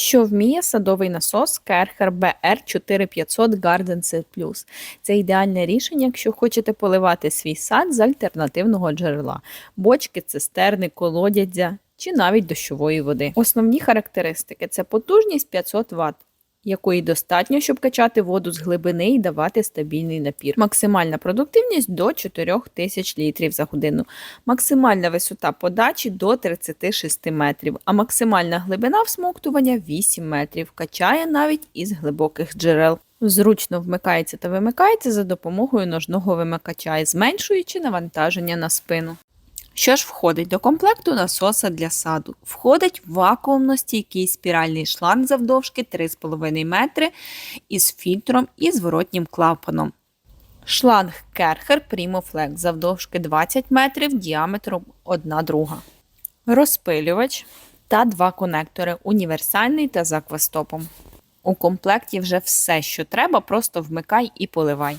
Що вміє садовий насос Kercher BR4500 Garden Plus? Це ідеальне рішення, якщо хочете поливати свій сад з альтернативного джерела – бочки, цистерни, колодязя чи навіть дощової води. Основні характеристики – це потужність 500 Вт, якої достатньо, щоб качати воду з глибини і давати стабільний напір. Максимальна продуктивність до 4000 літрів за годину. Максимальна висота подачі до 36 метрів, а максимальна глибина всмоктування 8 метрів. Качає навіть із глибоких джерел. Зручно вмикається та вимикається за допомогою ножного вимикача зменшуючи навантаження на спину. Що ж входить до комплекту насоса для саду? Входить вакуумно-стійкий спіральний шланг завдовжки 3,5 метри із фільтром і зворотнім клапаном. Шланг Керхер Primoflex завдовжки 20 метрів діаметром 1 друга. Розпилювач та два конектори універсальний та з аквастопом. У комплекті вже все, що треба, просто вмикай і поливай.